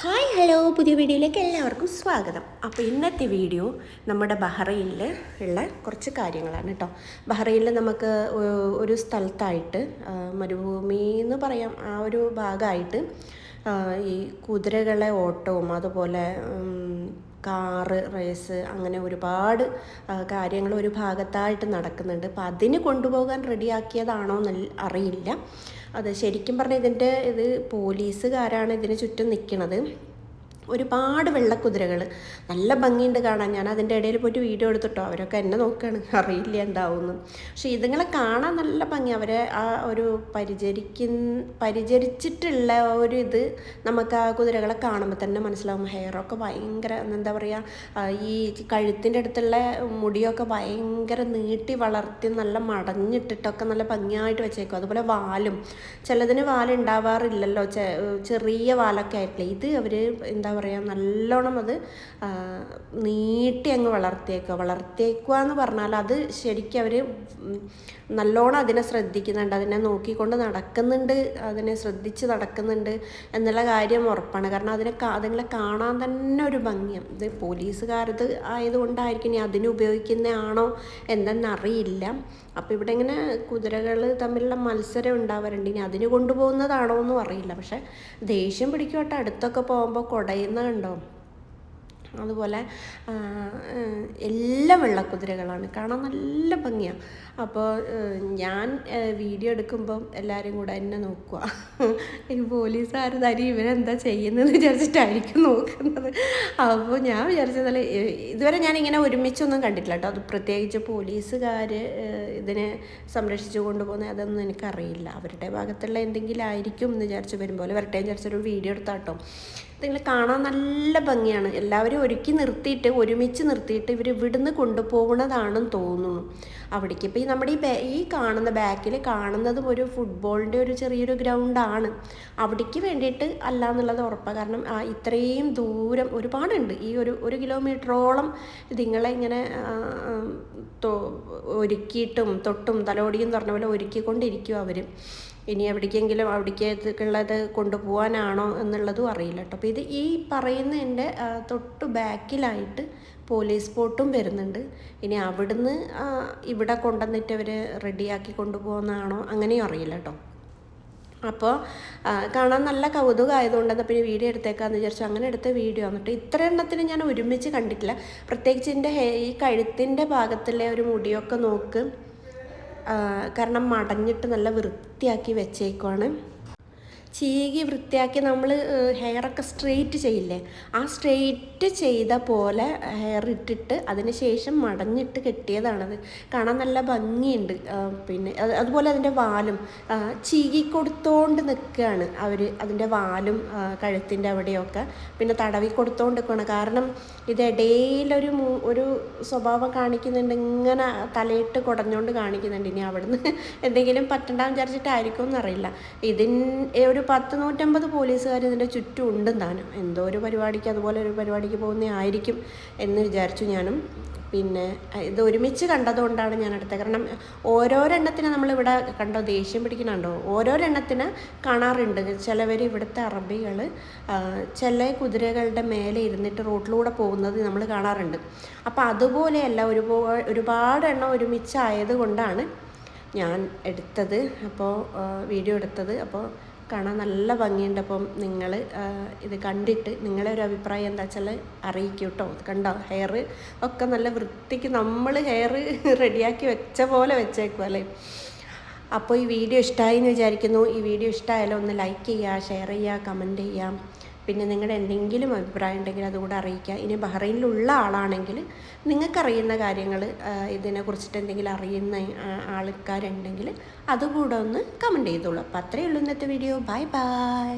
Hi hello. പുതിയ വീഡിയോയിലേക്ക് എല്ലാവർക്കും സ്വാഗതം. അപ്പോൾ ഇന്നത്തെ വീഡിയോ നമ്മുടെ ബഹ്റൈനിൽ ഉള്ള കുറച്ച് കാര്യങ്ങളാണ് കേട്ടോ. ബഹ്റൈനിൽ നമുക്ക് ഒരു സ്ഥലത്തായിട്ട് മരുഭൂമി എന്ന് പറയാം ആ ഒരു ഭാഗമായിട്ട് ഈ കുതിരകളെ ഓട്ടവും അതുപോലെ കാറ് റേസ് അങ്ങനെ ഒരുപാട് കാര്യങ്ങൾ ഒരു ഭാഗത്തായിട്ട് നടക്കുന്നുണ്ട്. അപ്പോൾ അതിന് കൊണ്ടുപോകാൻ റെഡിയാക്കിയതാണോ എന്ന് അറിയില്ല. അത് ശരിക്കും പറഞ്ഞാൽ ഇതിന്റെ ഇത് പോലീസുകാരാണ് ഇതിന് ചുറ്റും നിൽക്കുന്നത് ഒരുപാട് വെള്ളക്കുതിരകൾ. നല്ല ഭംഗിയുണ്ട് കാണാൻ. ഞാൻ അതിന്റെ ഇടയിൽ പോയിട്ട് വീഡിയോ എടുത്തിട്ടോ. അവരൊക്കെ എന്നെ നോക്കുകയാണ് അറിയില്ല എന്താവുമെന്ന്. പക്ഷെ ഇതുങ്ങളെ കാണാൻ നല്ല ഭംഗി. അവരെ ആ ഒരു പരിചരിക്കുന്ന പരിചരിച്ചിട്ടുള്ള ഒരു ഇത് നമുക്ക് ആ കുതിരകളെ കാണുമ്പോൾ തന്നെ മനസ്സിലാവും. ഹെയറൊക്കെ ഭയങ്കര എന്താ പറയുക ഈ കഴുത്തിന്റെ അടുത്തുള്ള മുടിയൊക്കെ ഭയങ്കര നീട്ടി വളർത്തി നല്ല മടഞ്ഞിട്ടിട്ടൊക്കെ നല്ല ഭംഗിയായിട്ട് വെച്ചേക്കും. അതുപോലെ വാലും. ചിലതിന് വാലുണ്ടാവാറില്ലല്ലോ. ചെറിയ വാലൊക്കെ ആയിട്ടില്ല. ഇത് അവർ എന്താ പറയുക നല്ലോണം അത് നീട്ടി അങ്ങ് വളർത്തിയേക്കുക. വളർത്തിയേക്കുക എന്ന് പറഞ്ഞാൽ അത് ശരിക്കും അവർ നല്ലോണം അതിനെ ശ്രദ്ധിക്കുന്നുണ്ട്. അതിനെ നോക്കിക്കൊണ്ട് നടക്കുന്നുണ്ട്. അതിനെ ശ്രദ്ധിച്ച് നടക്കുന്നുണ്ട് എന്നുള്ള കാര്യം ഉറപ്പാണ്. കാരണം അതിനെ അതുങ്ങളെ കാണാൻ തന്നെ ഒരു ഭംഗിയാണ് ഇത് പോലീസുകാരത് ആയതുകൊണ്ടായിരിക്കും ഇനി അതിന് ഉപയോഗിക്കുന്നതാണോ എന്തെന്നറിയില്ല അപ്പോൾ ഇവിടെ ഇങ്ങനെ കുതിരകൾ തമ്മിലുള്ള മത്സരം ഉണ്ടാവാറുണ്ട്. ഇനി അതിന് കൊണ്ടുപോകുന്നതാണോ എന്നും അറിയില്ല. പക്ഷേ ദേഷ്യം പിടിക്കുവട്ടെ അടുത്തൊക്കെ പോകുമ്പോൾ കുടയുന്ന കണ്ടോ അതുപോലെ എല്ലാ വെള്ളക്കുതിരകളാണ്. കാണാൻ നല്ല ഭംഗിയാണ് അപ്പോൾ ഞാൻ വീഡിയോ എടുക്കുമ്പം എല്ലാവരും കൂടെ എന്നെ നോക്കുക ഈ പോലീസുകാർ തരി ഇവരെന്താ ചെയ്യുന്നതെന്ന് വിചാരിച്ചിട്ടായിരിക്കും നോക്കുന്നത്. അപ്പോൾ ഞാൻ വിചാരിച്ചതല്ല ഇതുവരെ ഞാൻ ഇങ്ങനെ ഒരുമിച്ചൊന്നും കണ്ടിട്ടില്ല കേട്ടോ. അത് പ്രത്യേകിച്ച് പോലീസുകാർ ഇതിനെ സംരക്ഷിച്ചു കൊണ്ടുപോകുന്ന അതൊന്നും എനിക്കറിയില്ല. അവരുടെ ഭാഗത്തുള്ള എന്തെങ്കിലും ആയിരിക്കും എന്ന് വിചാരിച്ച് വരുമ്പോൾ വരട്ടെ വിചാരിച്ചൊരു വീഡിയോ എടുത്താട്ടോ. നിങ്ങൾ കാണാൻ നല്ല ഭംഗിയാണ്. എല്ലാവരും ഒരുക്കി നിർത്തിയിട്ട് ഒരുമിച്ച് നിർത്തിയിട്ട് ഇവർ ഇവിടുന്ന് കൊണ്ടുപോകുന്നതാണെന്ന് തോന്നുന്നു. അവിടേക്ക് ഇപ്പോൾ ഈ നമ്മുടെ ഈ ഈ കാണുന്ന ബാക്കിൽ കാണുന്നതും ഒരു ഫുട്ബോളിന്റെ ഒരു ചെറിയൊരു ഗ്രൗണ്ടാണ് അവിടേക്ക് വേണ്ടിയിട്ട് അല്ല എന്നുള്ളത് ഉറപ്പാണ് കാരണം ഇത്രയും ദൂരം ഒരുപാടുണ്ട്. ഈ ഒരു ഒരു കിലോമീറ്ററോളം ഇതിങ്ങളെ ഇങ്ങനെ ഒരുക്കിയിട്ടും തൊട്ടും തലോടിയും പറഞ്ഞ പോലെ ഒരുക്കിക്കൊണ്ടിരിക്കും അവർ ഇനി എവിടേക്കെങ്കിലും അവിടേക്കുള്ളത് കൊണ്ടുപോകാനാണോ എന്നുള്ളതും അറിയില്ല കേട്ടോ. അപ്പോൾ ഇത് ഈ പറയുന്നതിന്റെ തൊട്ട് ബാക്കിലായിട്ട് പോലീസ് ബോട്ടും വരുന്നുണ്ട്. ഇനി അവിടുന്ന് ഇവിടെ കൊണ്ടുവന്നിട്ട് അവർ റെഡിയാക്കി കൊണ്ടുപോകുന്നതാണോ അങ്ങനെയും അറിയില്ല കേട്ടോ. അപ്പോൾ കാണാൻ നല്ല കൗതുകമായതുകൊണ്ട് എന്നാൽ പിന്നെ വീഡിയോ എടുത്തേക്കാന്ന് വിചാരിച്ചു. അങ്ങനെ എടുത്ത വീഡിയോ എന്നിട്ട് ഇത്ര എണ്ണത്തിന് ഞാൻ ഒരുമിച്ച് കണ്ടിട്ടില്ല. പ്രത്യേകിച്ച് എന്റെ ഈ കഴുത്തിന്റെ ഭാഗത്തിലെ ഒരു മുടിയൊക്കെ നോക്ക്. കാരണം മടഞ്ഞിട്ട് നല്ല വൃത്തിയാക്കി വെച്ചേക്കുവാണ്. ചീകി വൃത്തിയാക്കി നമ്മൾ ഹെയറൊക്കെ സ്ട്രെയിറ്റ് ചെയ്യില്ലേ? ആ സ്ട്രെയിറ്റ് ചെയ്ത പോലെ ഹെയർ ഇട്ടിട്ട് അതിന് ശേഷം മടഞ്ഞിട്ട് കെട്ടിയതാണത്. കാണാൻ നല്ല ഭംഗിയുണ്ട്. പിന്നെ അതുപോലെ അതിന്റെ വാലും ചീകി കൊടുത്തോണ്ട് നിൽക്കുകയാണ് അവർ അതിന്റെ വാലും കഴുത്തിന്റെ അവിടെയൊക്കെ. പിന്നെ തടവി കൊടുത്തോണ്ട് നിൽക്കുകയാണ് കാരണം ഇത് ഇടയിലൊരു ഒരു സ്വഭാവം കാണിക്കുന്നുണ്ട്. ഇങ്ങനെ തലയിട്ട് കുടഞ്ഞുകൊണ്ട് കാണിക്കുന്നുണ്ട്. ഇനി അവിടുന്ന് എന്തെങ്കിലും പറ്റണ്ടാന്ന് വിചാരിച്ചിട്ടായിരിക്കും എന്നറിയില്ല ഇതിൻ ഒരു പത്ത് നൂറ്റമ്പത് പോലീസുകാർ ഇതിന്റെ ചുറ്റും ഉണ്ടെന്നാണ്. എന്തോ ഒരു പരിപാടിക്ക് അതുപോലെ ഒരു പരിപാടിക്ക് പോകുന്ന ആയിരിക്കും എന്ന് വിചാരിച്ചു ഞാനും. പിന്നെ ഇത് ഒരുമിച്ച് കണ്ടതുകൊണ്ടാണ് ഞാൻ എടുത്തത്. കാരണം ഓരോരെണ്ണത്തിന് നമ്മളിവിടെ കണ്ടോ? ദേഷ്യം പിടിക്കുന്നുണ്ടോ? ഓരോരെണ്ണത്തിന് കാണാറുണ്ട്. ചിലവർ ഇവിടുത്തെ അറബികൾ ചില കുതിരകളുടെ മേലെ ഇരുന്നിട്ട് റോട്ടിലൂടെ പോകുന്നത് നമ്മൾ കാണാറുണ്ട്. അപ്പോൾ അതുപോലെയല്ല ഒരുപോ ഒരുപാട് എണ്ണം ഒരുമിച്ചായത് കൊണ്ടാണ് ഞാൻ എടുത്തത്. അപ്പോൾ വീഡിയോ എടുത്തത്. അപ്പോൾ കാണാൻ നല്ല ഭംഗിയുണ്ട്. അപ്പം നിങ്ങൾ ഇത് കണ്ടിട്ട് നിങ്ങളുടെ ഒരു അഭിപ്രായം എന്താ വെച്ചാൽ അറിയിക്കും കേട്ടോ കണ്ടോ? ഹെയർ ഒക്കെ നല്ല വൃത്തിക്ക് നമ്മൾ ഹെയർ റെഡിയാക്കി വെച്ച പോലെ വെച്ചേക്കും അല്ലേ? അപ്പോൾ ഈ വീഡിയോ ഇഷ്ടമായി എന്ന് വിചാരിക്കുന്നു. ഈ വീഡിയോ ഇഷ്ടമായാലും ഒന്ന് ലൈക്ക് ചെയ്യുക ഷെയർ ചെയ്യുക കമന്റ് ചെയ്യാം പിന്നെ നിങ്ങളുടെ എന്തെങ്കിലും അഭിപ്രായം ഉണ്ടെങ്കിൽ അതുകൂടെ അറിയിക്കുക. ഇനി ബഹ്റൈനിലുള്ള ആളാണെങ്കിൽ നിങ്ങൾക്കറിയുന്ന കാര്യങ്ങൾ ഇതിനെക്കുറിച്ചിട്ട് എന്തെങ്കിലും അറിയുന്ന ആൾക്കാരുണ്ടെങ്കിൽ അതുകൂടെ ഒന്ന് കമന്റ് ചെയ്തോളൂ. അപ്പോൾ അത്രയേ ഉള്ളൂ ഇന്നത്തെ വീഡിയോ ബൈ ബൈ